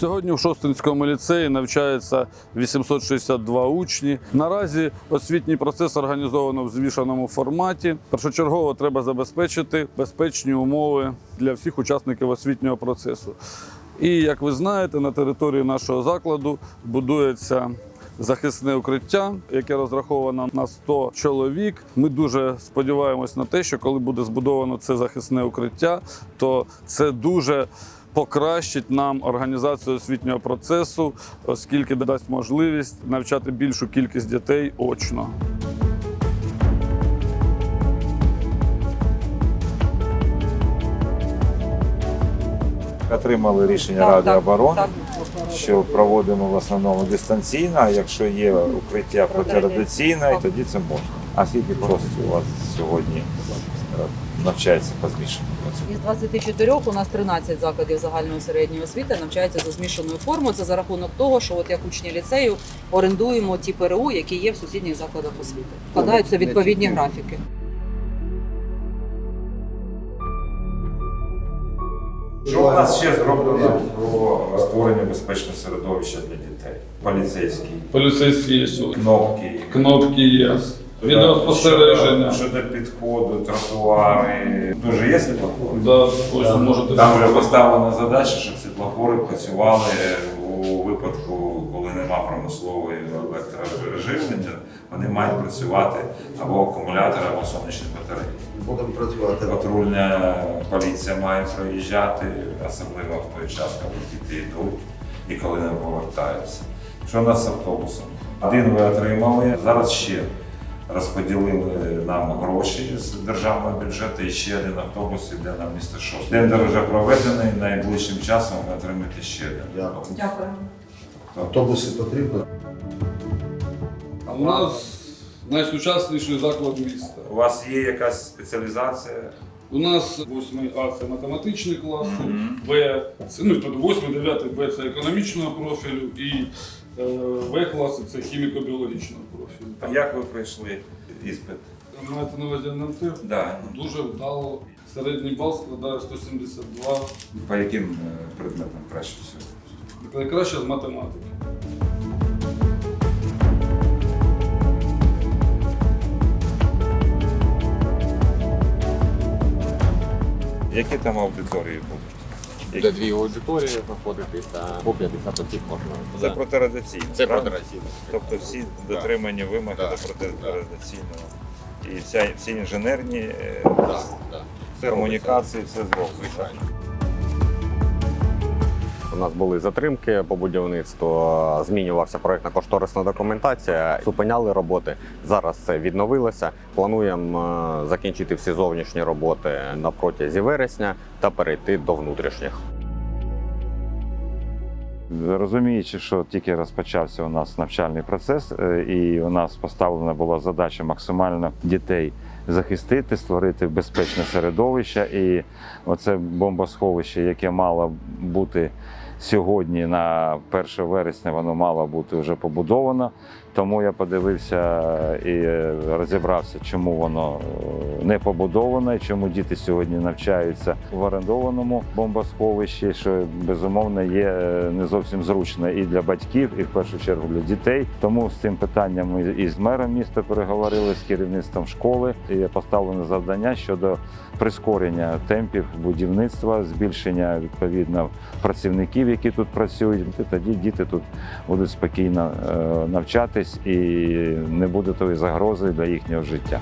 Сьогодні в Шостинському ліцеї навчається 862 учні. Наразі освітній процес організовано в змішаному форматі. Першочергово треба забезпечити безпечні умови для всіх учасників освітнього процесу. І як ви знаєте, на території нашого закладу будується захисне укриття, яке розраховано на 100 чоловік. Ми дуже сподіваємось на те, що коли буде збудовано це захисне укриття, то це дуже покращить нам організацію освітнього процесу, оскільки дасть можливість навчати більшу кількість дітей очно. Отримали рішення Так, Ради так, оборони, так. що проводимо в основному дистанційно, а якщо є укриття протирадіаційне, тоді це можна. А скільки просто у вас сьогодні е, навчається по змішанню? Із 24 у нас 13 закладів загальної середньої освіти навчаються за змішаною формою. Це за рахунок того, що от як учні ліцею орендуємо ті ПРУ, які є в сусідніх закладах освіти. Вкладаються відповідні графіки. Що у нас ще зроблено про створення безпечного середовища для дітей? Поліцейські Поліцейські є сьогодні. кнопки. Кнопки є. Щодо, щодо підходу, тротуари. Дуже є світлофори? Да, ось можете Там вже поставлена задача, щоб світлофори працювали у випадку, коли нема промислової електроживлення, вони мають працювати або акумулятор, або сонячні батареї. Будемо працювати. Патрульна поліція має проїжджати, особливо в той час, коли діти йдуть і коли не повертаються. Що у нас з автобусом? Один ви отримали, зараз ще розподілили нам гроші з державного бюджету і ще один автобус іде на місто Шост. Тендер вже проведений, найближчим часом ви отримаєте ще один. Дякую. Дякую. Автобуси потрібно. А у нас найсучасніший заклад міста. У вас є якась спеціалізація? У нас 8 А це математичний клас, Б це ну, тобто 8, 9 Б це економічного профілю і В класи це хіміко-біологічного профілю. А як ви пройшли іспит? Маєте на увазі НМТ? Да. Дуже вдало. Середній бал складає 172. По яким е, предметам краще всього? Найкраще з математики. Які там аудиторії будуть? Де дві аудиторії знаходитися, по 50 осіб можна. Це Да. протирадіаційно. Це правда? протираційно. Тобто всі дотримані вимоги Да. до протирадіаційного. І вся, всі інженерні е, Да, да. комунікації, все зроблено. Звичайно. Нас були затримки по будівництву, змінювався проєктно-кошторисна документація, зупиняли роботи. Зараз це відновилося. Плануємо е, закінчити всі зовнішні роботи на протязі вересня та перейти до внутрішніх. Розуміючи, що тільки розпочався у нас навчальний процес, е, і у нас поставлена була задача максимально дітей захистити, створити безпечне середовище. І оце бомбосховище, яке мало бути сьогодні на 1 вересня, воно мало бути вже побудовано. Тому я подивився і розібрався, чому воно е, не побудоване, чому діти сьогодні навчаються в орендованому бомбосховищі, що безумовно є е, не зовсім зручно і для батьків, і в першу чергу для дітей. Тому з цим питанням ми і з мером міста переговорили з керівництвом школи. І поставлено завдання щодо прискорення темпів будівництва, збільшення відповідно працівників, які тут працюють. І тоді діти тут будуть спокійно е, навчатись і не буде тої загрози для їхнього життя.